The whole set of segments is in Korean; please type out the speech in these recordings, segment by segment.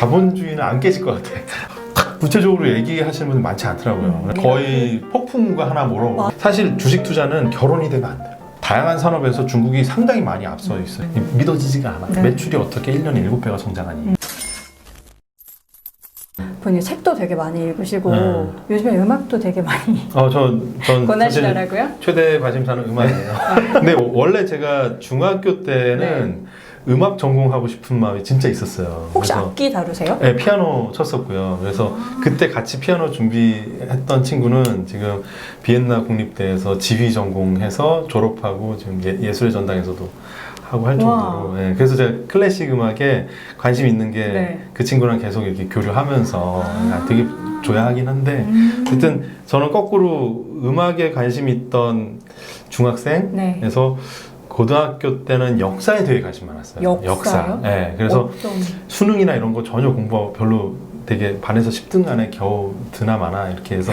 자본주의는 안 깨질 것 같아. 구체적으로 얘기하시는 분들 많지 않더라고요. 음. 거의 폭풍과 하나. 맞- 사실 주식 투자는 결혼이 되면 안 돼요. 다양한 산업에서 중국이 상당히 많이 앞서 있어요. 믿어지지가 않아. 네. 매출이 어떻게 1년에 7배가 성장하니. 본인 책도 되게 많이 읽으시고 음. 요즘에 음악도 되게 많이 어, 전, 전 사실 권하시더라고요. 최대 관심사는 음악이에요. 근데 원래 제가 중학교 때는 음악 전공하고 싶은 마음이 진짜 있었어요. 혹시 그래서 악기 다루세요? 네, 피아노 쳤었고요. 그래서 그때 같이 피아노 준비했던 친구는 지금 비엔나 국립대에서 지휘 전공해서 졸업하고 지금 예, 예술의 전당에서도 하고 할 정도로. 예, 그래서 제가 클래식 음악에 관심 있는 게 네. 그 친구랑 계속 이렇게 교류하면서 아. 되게 조야하긴 한데 음. 하여튼 저는 거꾸로 음악에 관심 있던 중학생에서 네. 고등학교 때는 역사에 되게 관심 많았어요. 역사요? 네, 그래서 어떤 수능이나 이런 거 전혀 공부 별로 되게 반에서 10등 안에 겨우 드나 마나 이렇게 해서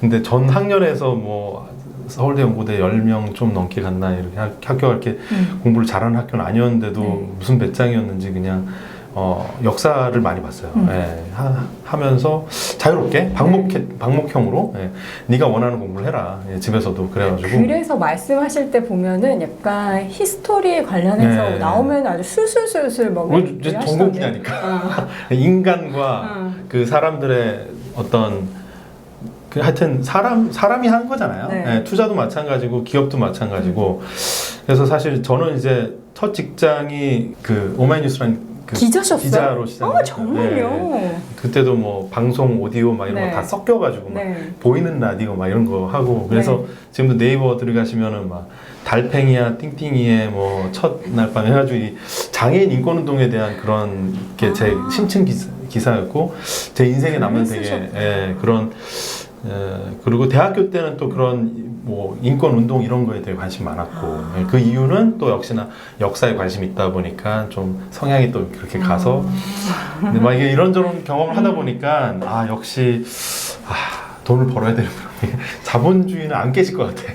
근데 전 학년에서 뭐 서울대 연고대 10명 좀 넘게 갔나 이렇게 학- 학교가 이렇게 음. 공부를 잘하는 학교는 아니었는데도 네. 무슨 배짱이었는지 그냥 어, 역사를 많이 봤어요. 음. 예, 하, 면서 자유롭게 방목 방목형으로 예, 네가 원하는 공부를 해라 예, 집에서도 그래가지고 그래서 말씀하실 때 보면은 약간 히스토리에 관련해서 네. 나오면 아주 술술술술 막 뭐, 얘기 이제 하시던데. 전공이라니까 인간과 어. 그 사람들의 어떤 그 하여튼 사람 사람이 한 거잖아요. 네. 예, 투자도 마찬가지고 기업도 마찬가지고 그래서 사실 저는 이제 첫 직장이 그 오마이뉴스라는 그 기자셨어요? 기자로 아 시작했어요. 정말요? 네. 그때도 뭐 방송 오디오 막 이런 네. 거다 섞여가지고 막 네. 보이는 라디오 막 이런 거 하고 그래서 지금도 네이버 들어가시면은 막 달팽이야 띵띵이의 뭐 첫 날 밤 해가지고 이 장애인 인권 운동에 대한 그런 게제 아. 심층 기사, 기사 였고 제 인생에 남는 되게. 예, 그런 예, 그리고 대학교 때는 또 그런 뭐 인권 운동 이런 거에 되게 관심 많았고 아. 예, 그 이유는 또 역시나 역사에 관심 있다 보니까 좀 성향이 또 그렇게 가서 아. 근데 막 이게 이런저런 경험을 하다 보니까 아 역시 아 돈을 벌어야 되는구나 자본주의는 안 깨질 것 같아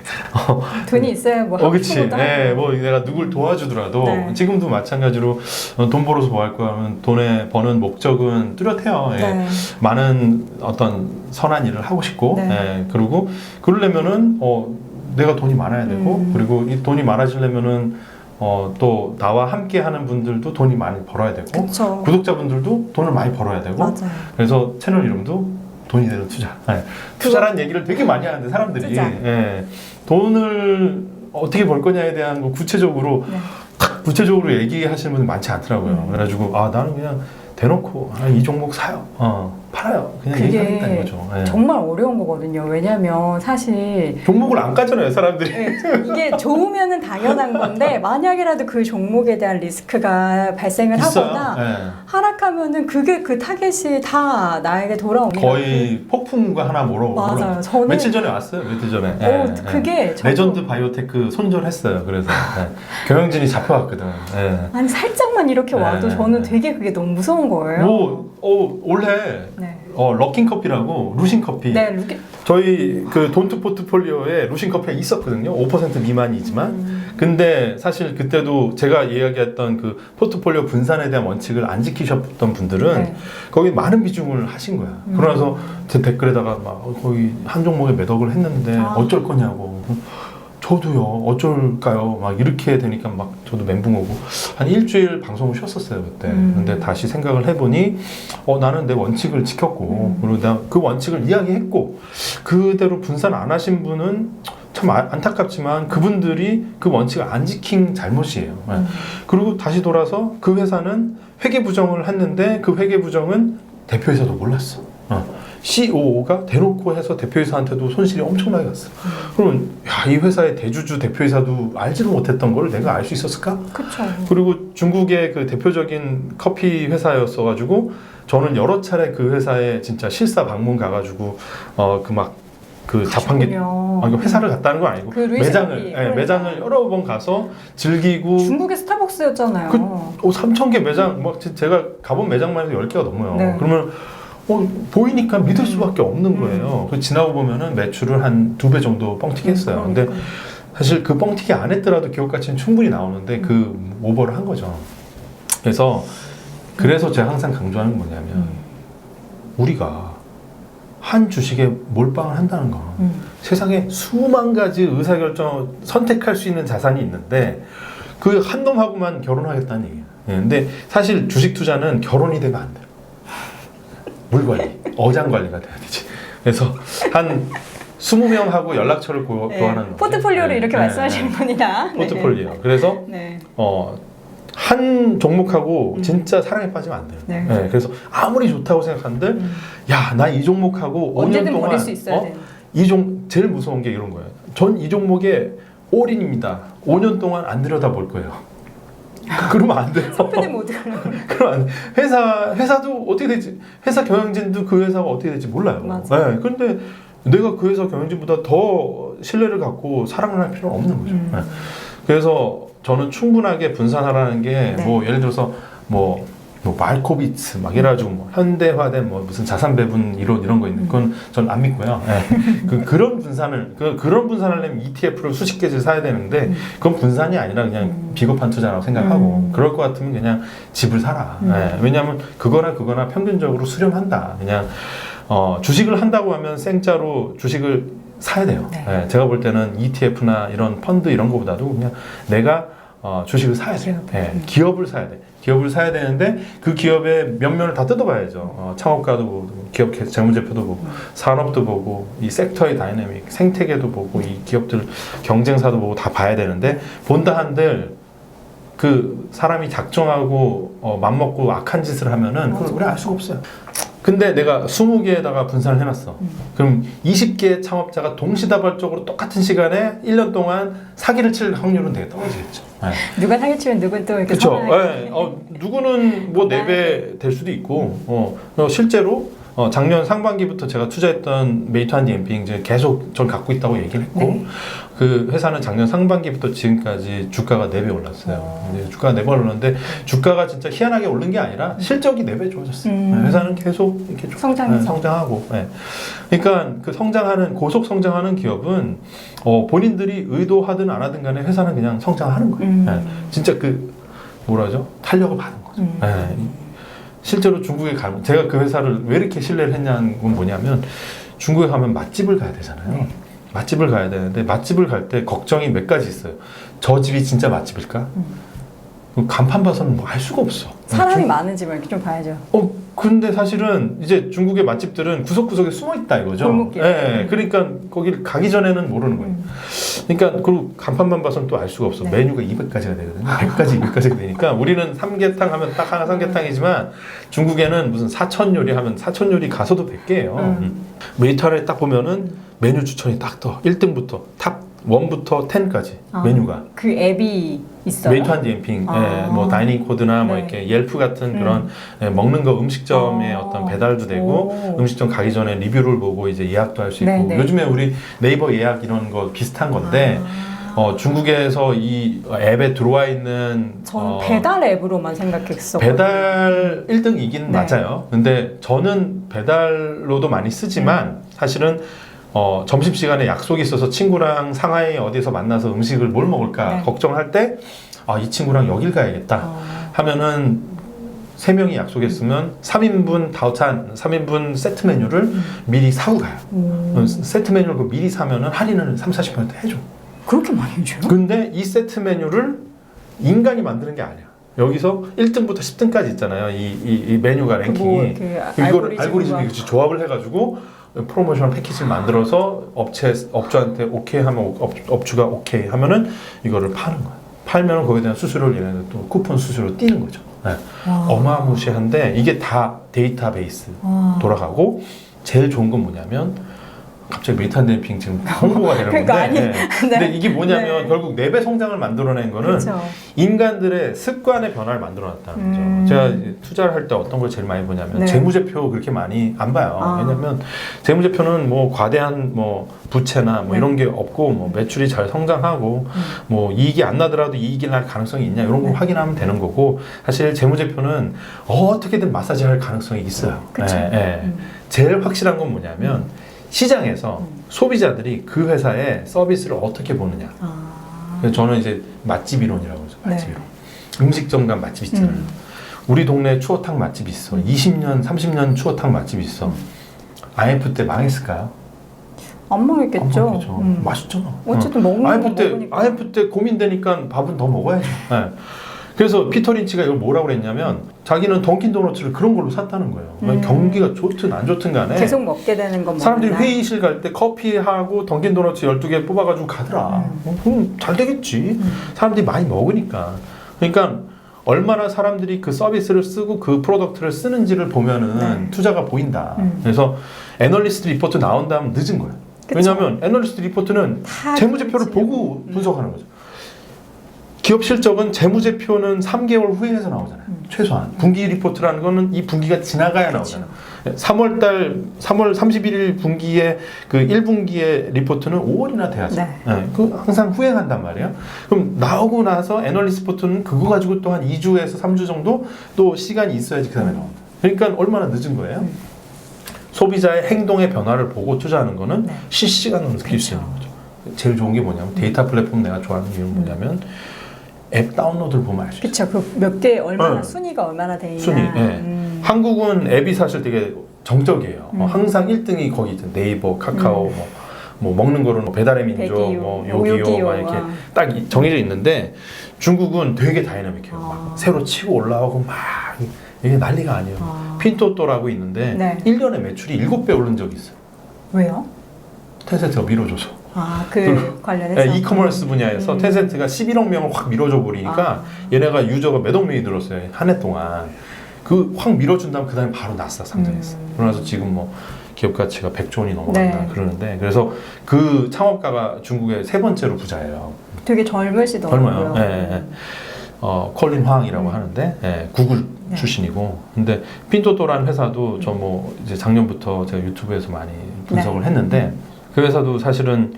어, 돈이 있어야 뭐 어 그치 네, 뭐 내가 누굴 도와주더라도 네. 지금도 마찬가지로 어, 돈 벌어서 뭐 할 거야 하면 돈에 버는 목적은 뚜렷해요 예. 네. 많은 어떤 선한 일을 하고 싶고 네. 예, 그리고 그러려면은 어, 내가 돈이 많아야 되고 음. 그리고 이 돈이 많아지려면은 어, 또 나와 함께 하는 분들도 돈이 많이 벌어야 되고 그쵸. 구독자분들도 돈을 많이 벌어야 되고 맞아요. 그래서 채널 이름도 돈이 되는 투자 예. 투자라는 얘기를 되게 많이 하는데 사람들이 투자. 예. 돈을 어떻게 벌 거냐에 대한 거 구체적으로 네. 구체적으로 얘기하시는 분들 많지 않더라고요. 음. 그래가지고 아 나는 그냥 대놓고 아, 이 종목 사요, 어 팔아요, 그냥 그게 얘기하겠다는 거죠. 예. 정말 어려운 거거든요. 왜냐면 사실 종목을 안 까잖아요, 사람들이. 네, 이게 좋으면은 당연한 건데 만약이라도 그 종목에 대한 리스크가 발생을 있어요. 하거나 예. 하락하면은 그게 그 타겟이 다 나에게 돌아오니까 거의 폭풍과 하나 몰아. 그 맞아요. 저는 며칠 전에 왔어요, 며칠 전에. 어, 예, 예. 그게 저도- 레전드 바이오테크 손절했어요. 그래서 예. 경영진이 잡혀왔거든. 예. 아니 살짝만 이렇게 와도 네, 저는 네. 되게 그게 너무 무서운 거예요. 뭐, 어, 올해 네. 어, 럭킨 커피라고 루신 커피. 네, 루게 저희 그 돈투 포트폴리오에 루신 커피가 있었거든요. 5% 미만이지만. 음. 근데 사실 그때도 제가 이야기했던 그 포트폴리오 분산에 대한 원칙을 안 지키셨던 분들은 네. 거기 많은 비중을 하신 거야. 음. 그러면서 제 댓글에다가 막 어, 거의 한 종목에 몇 억을 했는데 아. 어쩔 거냐고. 저도요. 어쩔까요? 막 이렇게 되니까 막 저도 멘붕 오고 한 일주일 방송을 쉬었었어요 그때. 음. 근데 다시 생각을 해보니 어 나는 내 원칙을 지켰고 음. 그리고 내가 그 원칙을 이야기했고 그대로 분산 안 하신 분은 참 아- 안타깝지만 그분들이 그 원칙을 안 지킨 잘못이에요. 네. 음. 그리고 다시 돌아서 그 회사는 회계 부정을 했는데 그 회계 부정은 대표이사도 몰랐어. 어. COO가 대놓고 해서 대표이사한테도 손실이 엄청나게 갔어. 그러면 야, 이 회사의 대주주 대표이사도 알지도 못했던 걸 내가 알 수 있었을까? 그쵸. 그리고 중국의 그 대표적인 커피 회사였어 가지고 저는 여러 차례 그 회사에 진짜 실사 방문 가가지고 어그막 그 자판기 가셨군요. 아, 회사를 갔다는 건 아니고 그 매장을 예, 그러니까. 매장을 여러 번 가서 즐기고 중국의 스타벅스였잖아요. 그- 오 3천 개 매장 막 제- 제가 가본 매장만 해도 10개가 넘어요. 네. 그러면 어, 보이니까 믿을 수밖에 없는 거예요. 그 지나고 보면은 매출을 한 두 배 정도 뻥튀기 했어요. 음, 근데. 사실 그 뻥튀기 안 했더라도 기업 가치는 충분히 나오는데 그 오버를 한 거죠. 그래서 그래서 제가 항상 강조하는 건 뭐냐면 음. 우리가 한 주식에 몰빵을 한다는 건 음. 세상에 수만 가지 의사결정 선택할 수 있는 자산이 있는데 그 한 놈하고만 결혼하겠다는 얘기예요. 예, 근데 사실 주식 투자는 결혼이 되면 안 돼요. 물 관리, 어장 관리가 돼야 되지. 그래서 한 20명하고 연락처를 고, 네. 교환하는 거죠. 포트폴리오를 네, 이렇게 네, 말씀하시는군이다. 네. 포트폴리오. 그래서 네. 어, 한 종목하고 음. 진짜 사랑에 빠지면 안 돼요. 네. 네, 그래서 아무리 좋다고 생각하는데 음. 야, 나 이 종목하고 5년 언제든 동안 버릴 수 있어야 어? 이종 제일 무서운 게 이런 거예요. 전 이 종목에 올인입니다. 5년 동안 안 들여다볼 거예요. 그러면 안 돼요. 선배님 어떡하려고. 그럼 안 돼. 회사 회사도 어떻게 될지 회사 경영진도 그 회사가 어떻게 될지 몰라요. 맞아. 네, 그런데 내가 그 회사 경영진보다 더 신뢰를 갖고 사랑을 할 필요는 없는 거죠. 음. 네. 그래서 저는 충분하게 분산하라는 게 네. 뭐 예를 들어서 뭐, 뭐 말코비츠 막 이래가지고 뭐 현대화된 뭐 무슨 자산 배분 이론 이런 거 있는 그건 전 안 믿고요. 예. 그 그런 분산을 그 그런 분산을 하려면 ETF를 수십 개를 사야 되는데 음. 그건 분산이 아니라 그냥 음. 비겁한 투자라고 생각하고 음. 그럴 것 같으면 그냥 집을 사라. 음. 예. 왜냐하면 그거나 그거나 평균적으로 수렴한다. 그냥 어, 주식을 한다고 하면 생짜로 주식을 사야 돼요. 네. 예. 제가 볼 때는 ETF나 이런 펀드 이런 거보다도 그냥 내가 어, 주식을 사야 돼. 음. 기업을 사야 돼. 기업을 사야 되는데 그 기업의 면면을 다 뜯어봐야죠. 어, 창업가도 보고 기업 개- 재무제표도 보고 음. 산업도 보고 이 섹터의 다이내믹 생태계도 보고 이 기업들 경쟁사도 보고 다 봐야 되는데 본다 한들 그 사람이 작정하고 어, 맘먹고 악한 짓을 하면은 그걸. 우리 알 수가 없어요. 근데 내가 20개에다가 분산을 해놨어. 음. 그럼 20개의 창업자가 동시다발적으로 똑같은 시간에 1년 동안 사기를 칠 확률은 되게 떨어지겠죠. 네. 누가 사기 치면 누군 또 이렇게 그렇죠. 선언하게. 어, 누구는 뭐 4배 될 수도 있고, 어, 어, 실제로 어, 작년 상반기부터 제가 투자했던 메이트 한 디 엠핑 이제 계속 전 갖고 있다고 얘기를 했고, 네. 그 회사는 작년 상반기부터 지금까지 주가가 4배 올랐어요. 어. 이제 주가가 4배 올랐는데 주가가 진짜 희한하게 오른 게 아니라 실적이 4배 좋아졌어요. 음. 네, 회사는 계속 이렇게. 네, 성장하고. 네. 그러니까 그 성장하는 고속 성장하는 기업은 어, 본인들이 의도하든 안 하든 간에 회사는 그냥 성장하는 거예요. 음. 네. 진짜 그 뭐라죠? 탄력을 받은 거죠. 음. 네. 실제로 중국에 가면 제가 그 회사를 왜 이렇게 신뢰를 했냐는 건 뭐냐면 중국에 가면 맛집을 가야 되잖아요. 네. 맛집을 가야 되는데 맛집을 갈 때 걱정이 몇 가지 있어요. 저 집이 진짜 맛집일까? 음. 그 간판 봐서는 뭐 알 수가 없어. 사람이 중- 많은지 뭐 이렇게 좀 봐야죠. 어 근데 사실은 이제 중국의 맛집들은 구석구석에 숨어 있다 이거죠. 골목길. 예, 그러니까 거길 가기 전에는 모르는 거예요. 음. 그러니까 그리고 간판만 봐서는 또 알 수가 없어. 네. 메뉴가 200가지가 되거든요. 100가지, 200가지가 되니까 우리는 삼계탕 하면 딱 하나 삼계탕이지만 중국에는 무슨 사천 요리 하면 사천 요리 가서도 100개예요. 음. 메이터에 딱 보면은 메뉴 추천이 딱 떠. 1등부터 탑 1부터 10까지 아. 메뉴가. 그 앱이 있어요. 메이트한 디엠핑, 아. 예, 뭐 다이닝 코드나 뭐 네. 이렇게 옐프 같은 음. 그런 예, 먹는 거 음식점의 아. 어떤 배달도 되고 오. 음식점 가기 전에 리뷰를 보고 이제 예약도 할 수 있고 네, 네. 요즘에 우리 네이버 예약 이런 거 비슷한 건데 아. 어, 중국에서 이 앱에 들어와 있는 전 어, 배달 앱으로만 생각했어. 배달 1등이긴 네. 맞아요. 근데 저는 배달로도 많이 쓰지만 사실은 어, 점심시간에 약속이 있어서 친구랑 상하이 어디서 만나서 음식을 뭘 먹을까 네. 걱정할 때 아, 이 친구랑 여길 가야겠다 어. 하면은 세 명이 약속했으면 3인분 다우찬 3인분 세트 메뉴를 미리 사고 가요. 음. 세트 메뉴를 그 미리 사면은 할인을 3, 40% 해줘. 그렇게 많이 해줘요? 근데 이 세트 메뉴를 인간이 만드는 게 아니야. 여기서 1등부터 10등까지 있잖아요. 이, 이, 이 메뉴가 그 랭킹이. 뭐, 그 이거를 알고리즘이 그치, 조합을 해가지고 프로모션 패키지를 만들어서 업체 업주한테 오케이 하면 업, 업주가 오케이 하면은 이거를 파는 거야. 팔면은 거기에 대한 수수료를 얘네들 또 쿠폰 수수료 띄는 거죠. 네. 와. 어마무시한데 이게 다 데이터베이스 와. 돌아가고 제일 좋은 건 뭐냐면 갑자기 댐핑 지금 홍보가 되는 그러니까 건데 아니, 네. 근데 이게 뭐냐면 네. 결국 네배 성장을 만들어낸 거는 그렇죠. 인간들의 습관의 변화를 만들어놨다는 거죠. 음. 제가 투자를 할 때 어떤 걸 제일 많이 보냐면 네. 재무제표 그렇게 많이 안 봐요. 아. 왜냐면 재무제표는 뭐 과대한 뭐 부채나 뭐 네. 이런 게 없고 뭐 매출이 잘 성장하고 음. 뭐 이익이 안 나더라도 이익이 날 가능성이 있냐 이런 거 네. 확인하면 되는 거고 사실 재무제표는 어떻게든 마사지할 가능성이 있어요. 예, 예. 음. 제일 확실한 건 뭐냐면 시장에서 음. 소비자들이 그 회사의 서비스를 어떻게 보느냐. 아. 그래서 저는 이제 맛집 이론이라고 그러죠. 맛집 네. 이론. 음식점 간 맛집 있잖아요. 음. 우리 동네 추어탕 맛집 있어. 20년, 30년 추어탕 맛집 있어. IMF 때 망했을까요? 안 망했겠죠. 안 망했겠죠. 음. 맛있잖아. 어쨌든 먹는 거 IMF 때 먹으니까. IMF 때 고민되니까 밥은 더 먹어야죠. 네. 그래서 피터 린치가 이걸 뭐라고 그랬냐면 자기는 던킨 도너츠를 그런 걸로 샀다는 거예요. 음. 경기가 좋든 안 좋든 간에 계속 먹게 되는 건 사람들이 먹는다. 회의실 갈 때 커피하고 던킨 도너츠 12개 뽑아가지고 가더라. 음. 어, 그럼 잘 되겠지. 음. 사람들이 많이 먹으니까. 그러니까 얼마나 사람들이 그 서비스를 쓰고 그 프로덕트를 쓰는지를 보면은 네. 투자가 보인다. 음. 그래서 애널리스트 리포트 나온 다음 늦은 거예요. 왜냐하면 애널리스트 리포트는 다 재무제표를. 보고 음. 분석하는 거죠. 기업 실적은 재무제표는 3개월 후에 해서 나오잖아요. 음. 최소한. 분기 리포트라는 거는 이 분기가 지나가야 그렇죠. 나오잖아요. 3월 달 3월 31일 분기에 그 1분기의 리포트는 5월이나 돼야죠. 네. 네, 그 항상 후행한단 말이에요. 그럼 나오고 나서 애널리스트 리포트는 그거 가지고 또 한 2주에서 3주 정도 또 시간이 있어야지 그 다음에 나옵니다. 그러니까 얼마나 늦은 거예요? 음. 소비자의 행동의 변화를 보고 투자하는 거는 네. 실시간으로 느낄 수 있는 그렇죠. 거죠. 제일 좋은 게 뭐냐면 데이터 플랫폼 내가 좋아하는 이유는 뭐냐면 앱 다운로드를 보면 알 수 있어요. 그렇죠. 그몇 개 얼마나 네. 순위가 얼마나 돼 있나. 순위, 예. 음. 한국은 앱이 사실 되게 정적이에요. 음. 어, 항상 1등이 거기 있죠. 네이버, 카카오, 뭐, 뭐 먹는 거는 뭐 배달의 민족, 대기요, 뭐 요기요, 요기요, 막 이렇게 아. 딱 이- 정해져 있는데 중국은 되게 다이나믹해요. 막 아. 새로 치고 올라오고 막 이게 난리가 아니에요. 아. 핀토또라고 있는데 네. 1년에 매출이 7배 오른 적이 있어요. 왜요? 텐센트가 밀어줘서. 아, 그 관련해서. 네, 이커머스 분야에서 음. 텐센트가 11억 명을 확 밀어줘 버리니까 아. 얘네가 유저가 몇 억 명이 늘었어요. 한 해 동안. 그 확 밀어준 다음 그 다음에 바로 나스닥 상장했어요. 음. 그러나서 지금 뭐 기업 가치가 100조 원이 넘어간다 네. 그러는데 그래서 그 창업가가 중국의 세 번째로 부자예요. 되게 젊으시더라고요. 젊어요. 예, 예, 예. 어, 컬린 황이라고 음. 하는데 예, 구글 네. 출신이고 근데 핀토토라는 회사도 저 뭐 이제 작년부터 제가 유튜브에서 많이 분석을 네. 했는데 그 회사도 사실은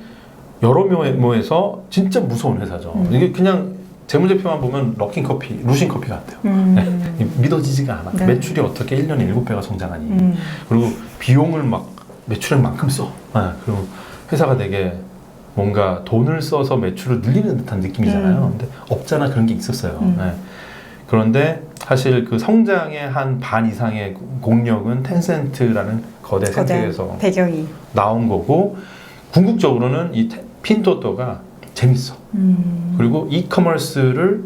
여러 모에서 진짜 무서운 회사죠. 음. 이게 그냥 재무제표만 보면 럭킨 커피, 루신 커피 같아요. 음. 이- 믿어지지가 않아. 네. 매출이 어떻게 1년에 7배가 성장하니. 음. 그리고 비용을 막 매출액 만큼 써. 아, 그리고 회사가 되게 뭔가 돈을 써서 매출을 늘리는 듯한 느낌이잖아요. 음. 근데 없잖아 그런 게 있었어요. 음. 네. 그런데 사실 그 성장의 한 반 이상의 공력은 텐센트라는 거대 생태계에서 배경이. 나온 거고 궁극적으로는 이 테- 핀토토가 재밌어. 음. 그리고 이커머스를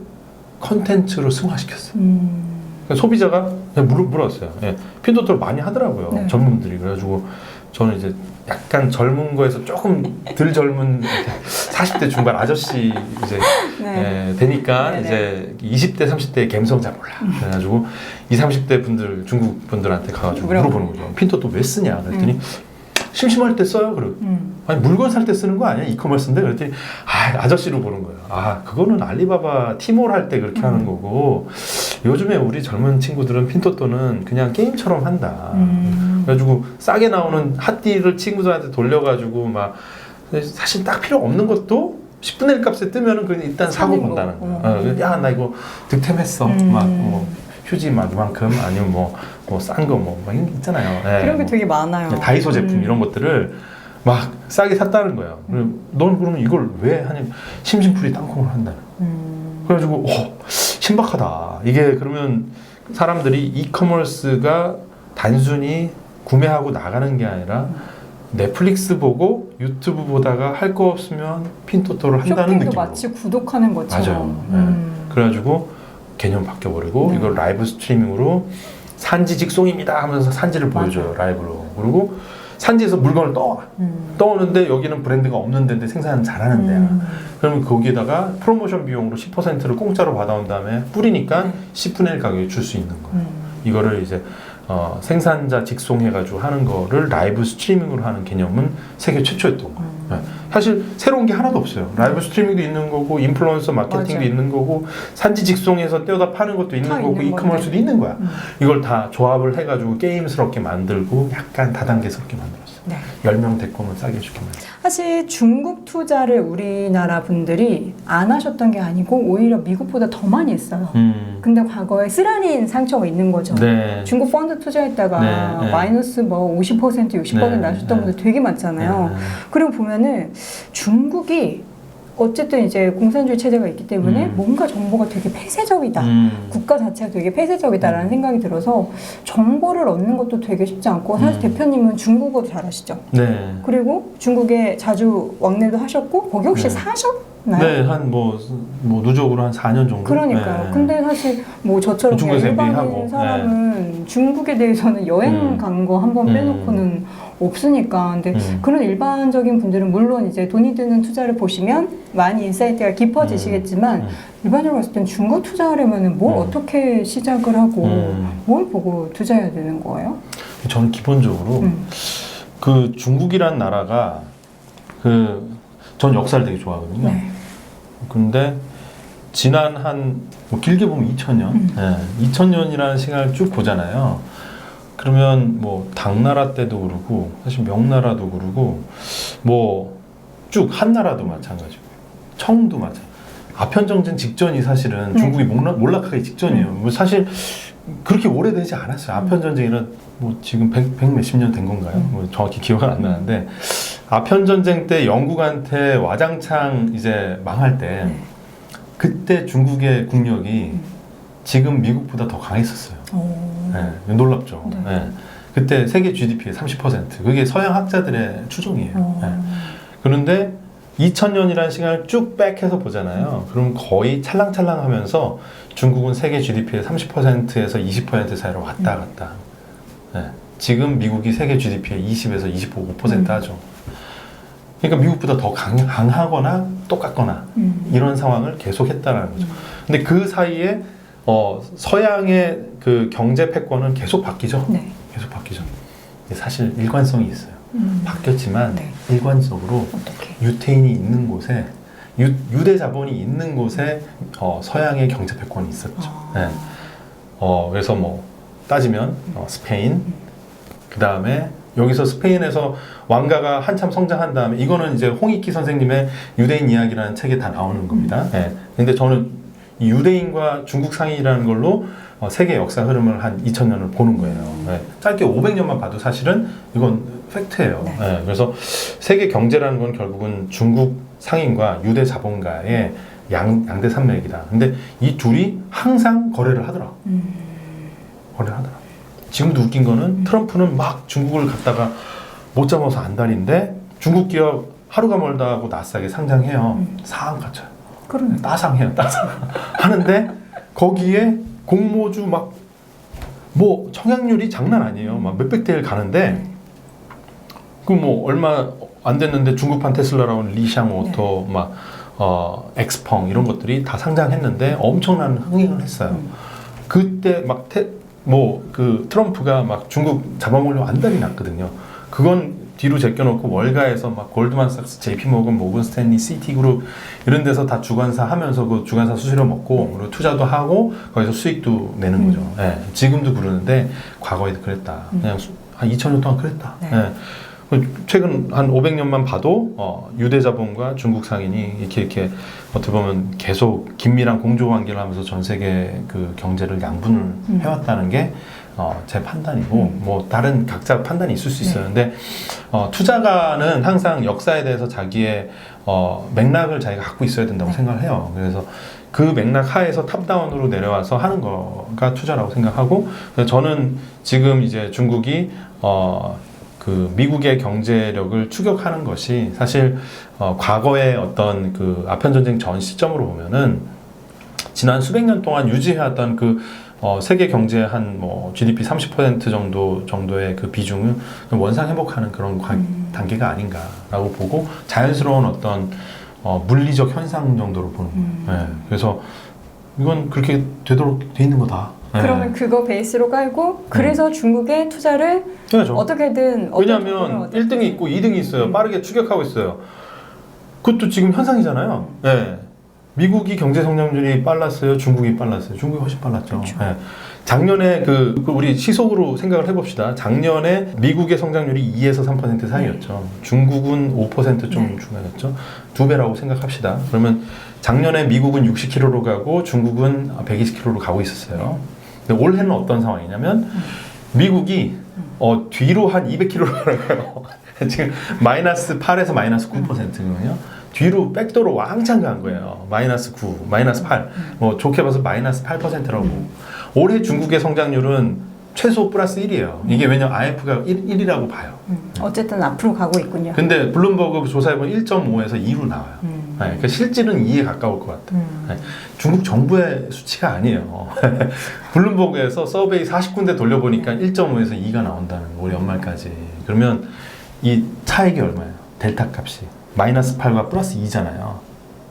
컨텐츠로 승화시켰어. 음. 그러니까 소비자가 물, 물었어요. 예. 핀도토를 많이 하더라고요. 네. 분들이. 그래가지고 저는 이제 약간 젊은 거에서 조금 덜 젊은 40대 중반 아저씨 이제 네. 예, 되니까 네네. 이제 20대, 30대의 감성 잘 몰라. 그래가지고 20, 30대 분들 중국 분들한테 가가지고 물어보는 거죠. 핀토토 왜 쓰냐? 그랬더니 심심할 때 써요. 그러고 음. 아니 물건 살 때 쓰는 거 아니야 이커머스인데 그랬더니 아 아저씨로 보는 거예요 아 그거는 알리바바 티몰 할 때 그렇게 하는 음. 거고 요즘에 우리 젊은 친구들은 핀토토는 그냥 게임처럼 한다 음. 그래가지고 싸게 나오는 핫딜을 친구들한테 돌려가지고 막 사실 딱 필요 없는 것도 10분의 1 값에 뜨면은 그 일단 사고. 본다는 거야. 어. 어, 야, 나 이거 득템했어. 음. 막, 뭐, 휴지 막 이만큼 아니면 뭐, 뭐, 싼거 뭐, 게 있잖아요. 예, 그런 게 뭐. 되게 많아요. 다이소 제품 음. 이런 것들을 막 싸게 샀다는 거예요. 그리고 넌 그러면 이걸 왜 하냐면 심심풀이 땅콩을 한다는. 음. 그래가지고 오, 신박하다. 이게 그러면 사람들이 이커머스가 단순히 구매하고 나가는 게 아니라 넷플릭스 보고 유튜브 보다가 할 거 없으면 핀토토를 한다는 쇼핑도 느낌으로. 마치 구독하는 것처럼. 맞아요. 네. 음. 그래가지고 개념 바뀌어버리고 네. 이걸 라이브 스트리밍으로 산지 직송입니다 하면서 산지를 보여줘요 라이브로. 그리고 산지에서 물건을 떠와. 음. 떠오는데 여기는 브랜드가 없는 데인데 생산 잘하는 데야. 음. 그러면 거기에다가 프로모션 비용으로 10%를 공짜로 받아온 다음에 뿌리니까 네. 10분의 1 가격에 줄 수 있는 거예요. 음. 이거를 이제 어, 생산자 직송해가지고 하는 거를 라이브 스트리밍으로 하는 개념은 세계 최초였던 거예요. 음. 네. 사실 새로운 게 하나도 없어요. 라이브 스트리밍도 있는 거고 인플루언서 마케팅도 맞아요. 있는 거고 산지 직송해서 떼어다 파는 것도 있는 다 거고 이커머스도. 있는 거야. 음. 이걸 다 조합을 해가지고 게임스럽게 만들고 약간 다단계스럽게 만들 었어요. 네. 10명 데리고는 싸게 해주게 만들었어요. 사실 중국 투자를 우리나라 분들이 안 하셨던 게 아니고 오히려 미국보다 더 많이 했어요. 음. 근데 과거에 쓰라린 상처가 있는 거죠. 네. 중국 펀드 투자했다가 네, 네. 마이너스 뭐 50% 60% 네, 나셨던 네. 분들 되게 많잖아요. 네. 그리고 보면은 중국이 어쨌든 이제 공산주의 체제가 있기 때문에 음. 뭔가 정보가 되게 폐쇄적이다. 음. 국가 자체가 되게 폐쇄적이다라는 생각이 들어서 정보를 얻는 것도 되게 쉽지 않고 사실 음. 대표님은 중국어도 잘하시죠. 네. 그리고 중국에 자주 왕래도 하셨고 거기 혹시 네. 사셨나요? 네, 한뭐뭐 누적으로 한 4년 정도. 그러니까요. 네. 근데 사실 뭐 저처럼 중국에서 일반인 사람은 중국에 대해서는 여행 음. 간거 한번 음. 빼놓고는 없으니까. 근데 음. 그런 일반적인 분들은 물론 이제 돈이 드는 투자를 보시면 많이 인사이트가 깊어지시겠지만 음. 일반적으로 봤을 땐 중고 투자하려면 뭘 음. 어떻게 시작을 하고 음. 뭘 보고 투자해야 되는 거예요? 저는 기본적으로 음. 그 중국이란 나라가 그 전 역사를 되게 좋아하거든요. 네. 근데 지난 한 뭐 길게 보면 2000년, 음. 예, 2000년이라는 시간을 쭉 보잖아요. 그러면 뭐 당나라 때도 그러고 사실 명나라도 그러고 뭐 쭉 한나라도 마찬가지고 청도 마찬. 아편 정전 직전이 사실은 네. 중국이 몰락, 몰락 하기 직전이에요. 뭐 사실 그렇게 오래되지 않았어요. 아편 전쟁이란 뭐 지금 백, 백 몇십 년 된 건가요? 음. 뭐 정확히 기억은 안 나는데 아편 전쟁 때 영국한테 와장창 이제 망할 때 네. 그때 중국의 국력이 음. 지금 미국보다 더 강했었어요. 어. 예, 놀랍죠. 네. 예. 그때 세계 GDP의 30% 그게 서양 학자들의 추정이에요. 어. 예. 그런데 2000년이라는 시간을 쭉 백해서 보잖아요. 그럼 거의 찰랑찰랑 하면서 중국은 세계 GDP의 30%에서 20% 사이로 왔다 갔다. 예. 지금 미국이 세계 GDP의 20에서 25% 음. 하죠. 그러니까 미국보다 더 강, 강하거나 똑같거나 음. 이런 상황을 계속했다라는 거죠. 음. 근데 그 사이에 어, 서양의 그 경제 패권은 계속 바뀌죠. 네. 계속 바뀌죠. 사실 일관성이 있어요. 음. 바뀌었지만 네. 일관적으로 어떻게? 유태인이 있는 곳에 유, 유대 자본이 있는 곳에 어, 서양의 경제 패권이 있었죠. 아. 네. 어, 그래서 뭐 따지면 어, 스페인, 그 다음에 여기서 스페인에서 왕가가 한참 성장한 다음에 이거는 이제 홍익기 선생님의 유대인 이야기라는 책에 다 나오는 겁니다. 예. 근데 저는 이 유대인과 중국 상인이라는 걸로 어, 세계 역사 흐름을 한 2000년을 보는 거예요. 예. 짧게 500년만 봐도 사실은 이건 팩트예요. 네. 예. 그래서 세계 경제라는 건 결국은 중국 상인과 유대 자본가의 양, 양대 산맥이다. 근데 이 둘이 항상 거래를 하더라. 음. 거래를 하더라. 지금도 웃긴 거는 트럼프는 막 중국을 갖다가 못 잡아서 안달인데 중국 기업 하루가 멀다 하고 나스닥에 상장해요. 음. 상한 갇혀요. 그러네. 따상해요. 따상. 하는데 거기에 공모주 막 뭐 청약률이 장난 아니에요. 막 몇백 대일 가는데 그 뭐 얼마 안 됐는데 중국판 테슬라라고 리샹 오토 막 어, 엑스펑 이런 것들이 다 상장했는데 엄청난 흥행을 했어요. 음. 그때 막 뭐 그 트럼프가 막 중국 잡아먹으려고 안달이 났거든요. 그건 뒤로 제껴놓고 월가에서 막 골드만삭스, JP모건, 모건스탠리, 시티그룹 이런 데서 다 주관사 하면서 그 주관사 수수료 먹고 그리고 투자도 하고 거기서 수익도 내는 거죠. 예, 지금도 그러는데 과거에도 그랬다. 음. 그냥 수- 한 2000년 동안 그랬다. 네. 예. 그 최근 한 500년만 봐도 어, 유대 자본과 중국 상인이 이렇게 이렇게 어떻게 보면 계속 긴밀한 공조 관계를 하면서 전 세계 그 경제를 양분을 음. 해왔다는 게 어, 제 판단이고 음. 뭐 다른 각자 판단이 있을 수 네. 있어요. 근데 어, 투자가는 항상 역사에 대해서 자기의 어, 맥락을 자기가 갖고 있어야 된다고 네. 생각을 해요. 그래서 그 맥락 하에서 탑다운으로 내려와서 하는 거가 투자라고 생각하고 저는 지금 이제 중국이 어, 그 미국의 경제력을 추격하는 것이 사실 어, 과거의 어떤 그 아편 전쟁 전 시점으로 보면은 지난 수백 년 동안 유지해왔던 그 어, 세계 경제 한뭐 GDP 30% 정도 정도의 그 비중을 원상 회복하는 그런 과- 음. 단계가 아닌가라고 보고 자연스러운 어떤 어, 물리적 현상 정도로 보는 거예요. 음. 예, 그래서 이건 그렇게 되도록 돼 있는 거다. 예. 그러면 그거 베이스로 깔고 그래서 중국의 투자를 해야죠. 어떻게든 음. 왜냐하면 정보를 어떻게- 1등이 있고 2등이 있어요. 음. 빠르게 추격하고 있어요. 그것도 지금 현상이잖아요. 예. 미국이 경제 성장률이 빨랐어요. 중국이 빨랐어요. 중국이 훨씬 빨랐죠. 그렇죠. 예. 작년에 그, 그 우리 시속으로 생각을 해봅시다. 작년에 미국의 성장률이 2에서 3% 사이였죠. 중국은 5%좀 네. 중간이었죠. 두 배라고 생각합시다. 그러면 작년에 미국은 60km로 가고 중국은 120km로 가고 있었어요. 근데 올해는 어떤 상황이냐면 미국이 어, 뒤로 한 200km로 가는 거예요. 지금 마이너스 8에서 마이너스 9%거든요. 뒤로 백도로 왕창 간 거예요. 마이너스 9, 마이너스 8. 뭐 좋게 봐서 마이너스 8%라고. 올해 중국의 성장률은 최소 플러스 1이에요. 이게 왜냐면 IMF가 1, 1이라고 봐요. 음, 어쨌든 앞으로 가고 있군요. 근데 블룸버그 조사해보면 1.5에서 2로 나와요. 음. 네, 그러니까 실질은 2에 가까울 것 같아요. 음. 네, 중국 정부의 수치가 아니에요. 블룸버그에서 서베이 40군데 돌려보니까 1.5에서 2가 나온다는 거, 올해 연말까지. 그러면 이 차익이 얼마예요? 델타 값이. 마이너스 8과 플러스 2잖아요.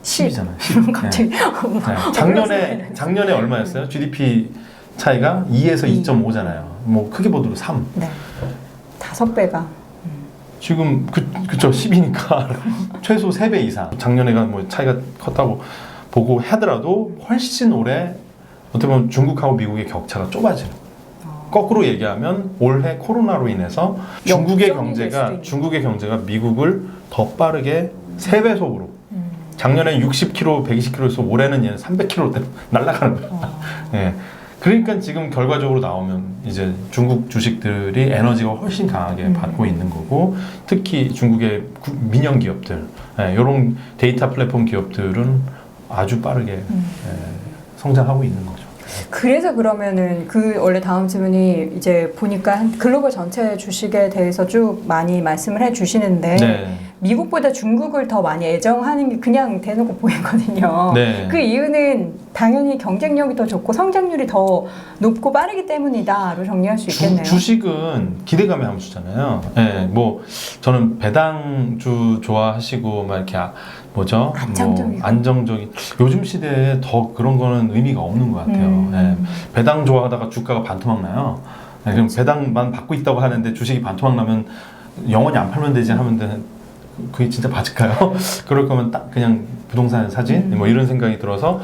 10. 10이잖아요. 갑자기 네, 작년에, 작년에 얼마였어요? GDP 차이가 2에서 2. 2.5잖아요. 뭐 크게 보도록 3. 네. 다섯 배가. 지금 그 그쵸 10이니까 최소 3배 이상 작년에가 뭐 차이가 컸다고 보고 하더라도 훨씬 올해 어떻게 보면 중국하고 미국의 격차가 좁아지는 어. 거꾸로 얘기하면 올해 코로나로 인해서 중국의 경제가. 중국의 경제가 미국을 더 빠르게 3배속으로 음. 작년에 60km, 120km에서 올해는 얘는 300km 날아가는 거예요. 어. 예. 그러니까 지금 결과적으로 나오면 이제 중국 주식들이 에너지가 훨씬 강하게 음. 받고 있는 거고 특히 중국의 구- 민영 기업들 이런 데이터 플랫폼 기업들은 아주 빠르게 음. 예, 성장하고 있는 거죠. 그래서 그러면은 그 원래 다음 질문이 이제 보니까 한 글로벌 전체 주식에 대해서 쭉 많이 말씀을 해 주시는데 네. 미국보다 중국을 더 많이 애정하는 게 그냥 대놓고 보이거든요. 네. 그 이유는 당연히 경쟁력이 더 좋고 성장률이 더 높고 빠르기 때문이다로 정리할 수 있겠네요. 주, 주식은 기대감의 함수잖아요. 예, 뭐 저는 배당주 좋아하시고 막 이렇게 아- 뭐죠? 안정적이고. 뭐 안정적인 요즘 시대에 더 그런 거는 의미가 없는 것 같아요. 음. 예, 배당 좋아하다가 주가가 반토막 나요. 예, 그럼 배당만 받고 있다고 하는데 주식이 반토막 나면 영원히 안 팔면 되지 하면 그게 진짜 맞을까요? 그럴 거면 딱 그냥 부동산 사지 음. 뭐 이런 생각이 들어서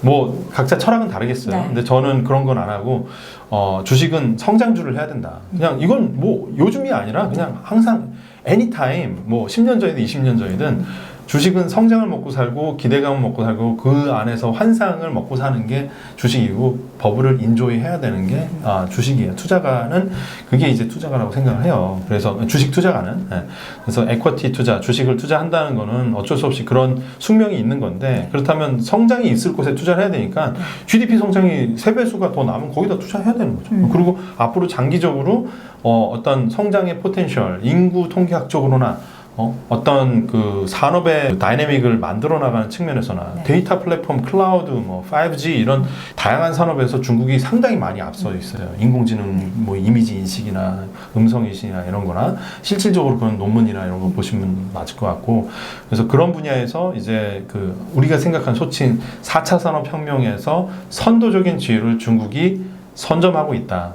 뭐 각자 철학은 다르겠어요. 네. 근데 저는 그런 건 안 하고 어, 주식은 성장주를 해야 된다. 그냥 이건 뭐 요즘이 아니라 그냥 항상 anytime 뭐 10년 전이든 20년 전이든 주식은 성장을 먹고 살고 기대감을 먹고 살고 그 안에서 환상을 먹고 사는 게 주식이고 버블을 인조이 해야 되는 게 아, 주식이에요. 투자가는 그게 이제 투자가라고 생각을 해요. 그래서 주식 투자가는 예. 그래서 에쿼티 투자, 주식을 투자한다는 거는 어쩔 수 없이 그런 숙명이 있는 건데 그렇다면 성장이 있을 곳에 투자를 해야 되니까 GDP 성장이 세 배수가 더 나면 거기다 투자해야 되는 거죠. 음. 그리고 앞으로 장기적으로 어, 어떤 성장의 포텐셜, 인구 통계학적으로나 어, 어떤 그 산업의 다이내믹을 만들어 나가는 측면에서나 네. 데이터 플랫폼, 클라우드, 뭐 5G 이런 다양한 산업에서 중국이 상당히 많이 앞서 있어요. 인공지능, 뭐 이미지 인식이나 음성 인식이나 이런 거나 실질적으로 그런 논문이나 이런 거 보시면 맞을 것 같고 그래서 그런 분야에서 이제 그 우리가 생각한 소칭 4차 산업 혁명에서 선도적인 지위를 중국이 선점하고 있다.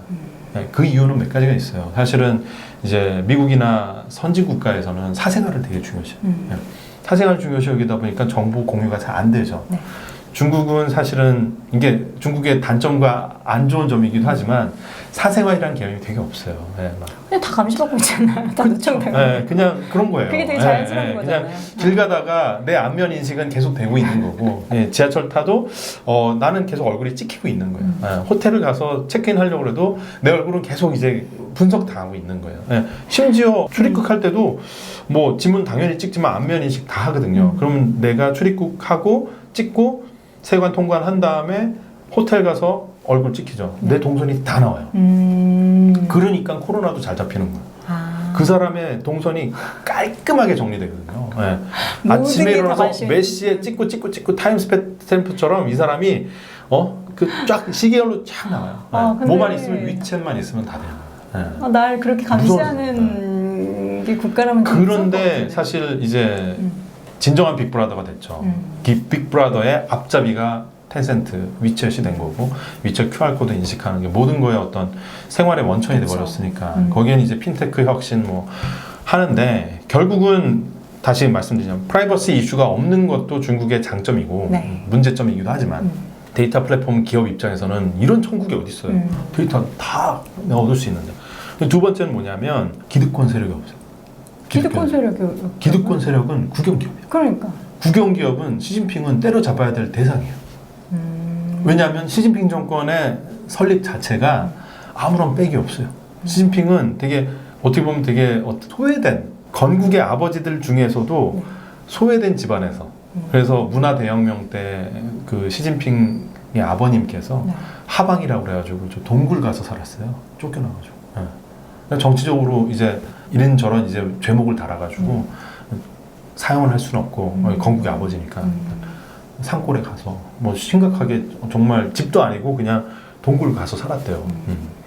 네, 그 이유는 몇 가지가 있어요. 사실은 이제 미국이나 선진 국가에서는 사생활을 되게 중요시해요. 음. 사생활 중요시 여기다 보니까 정보 공유가 잘 안 되죠. 네. 중국은 사실은 이게 중국의 단점과 안 좋은 점이기도 하지만 사생활이라는 개념이 되게 없어요. 예, 막. 그냥 다 감시받고 있잖아요. 다 노청되고. 예, 그냥 그런 거예요. 그게 되게 예, 자연스러운 예, 거잖아요. 그냥 길 가다가 내 안면 인식은 계속 되고 있는 거고 예, 지하철 타도 어, 나는 계속 얼굴이 찍히고 있는 거예요. 음. 예, 호텔을 가서 체크인 하려고 해도 내 얼굴은 계속 이제 분석 당하고 있는 거예요. 예, 심지어 출입국 할 때도 뭐 지문 당연히 찍지만 안면 인식 다 하거든요. 음. 그러면 내가 출입국하고 찍고 세관 통관 한 다음에 호텔 가서 얼굴 찍히죠. 내 동선이 다 나와요. 음. 그러니까 코로나도 잘 잡히는 거예요. 아. 그 사람의 동선이 깔끔하게 정리되거든요. 예. 모든 아침에 일어나서 관심이- 몇 시에 찍고 찍고 찍고 타임 스탬프처럼 이 사람이 어 그 쫙 시계열로 쫙 나와요. 예. 아, 근데- 뭐만 있으면 위챗만 있으면 다 돼요. 예. 아, 날 그렇게 감시하는 게 국가라면 그런데. 사실 이제 음. 진정한 빅브라더가 됐죠. 음. 기- 빅브라더의 앞잡이가 텐센트 위챗이 된 거고 위챗 QR 코드 인식하는 게 모든 거에 어떤 생활의 원천이 돼 그렇죠. 버렸으니까 음. 거기엔 이제 핀테크 혁신 뭐 하는데 결국은 다시 말씀드리자면 프라이버시 이슈가 없는 것도 중국의 장점이고 네. 문제점이기도 하지만 음. 데이터 플랫폼 기업 입장에서는 이런 천국이 어디 있어요? 음. 데이터 다 얻을 수 있는데 두 번째는 뭐냐면 기득권 세력이 없어요. 기득권 세력이 기득권 세력은 국영 기업이에요. 그러니까. 국영 기업은 시진핑은 때려잡아야 될 대상이에요. 음. 왜냐하면 시진핑 정권의 설립 자체가 아무런 빽이 없어요. 시진핑은 되게 어떻게 보면 되게 어- 소외된 건국의 아버지들 중에서도 소외된 집안에서 음. 그래서 문화 대혁명 때 그 시진핑의 아버님께서 네. 하방이라고 그래가지고 저 동굴 가서 살았어요. 쫓겨나가지고. 예. 그러니까 정치적으로 이제 이런 저런 이제 죄목을 달아가지고 사용을 할 수는 없고 음. 건국의 아버지니까 음. 산골에 가서 뭐 심각하게 정말 집도 아니고 그냥 동굴 가서 살았대요. 음. 음.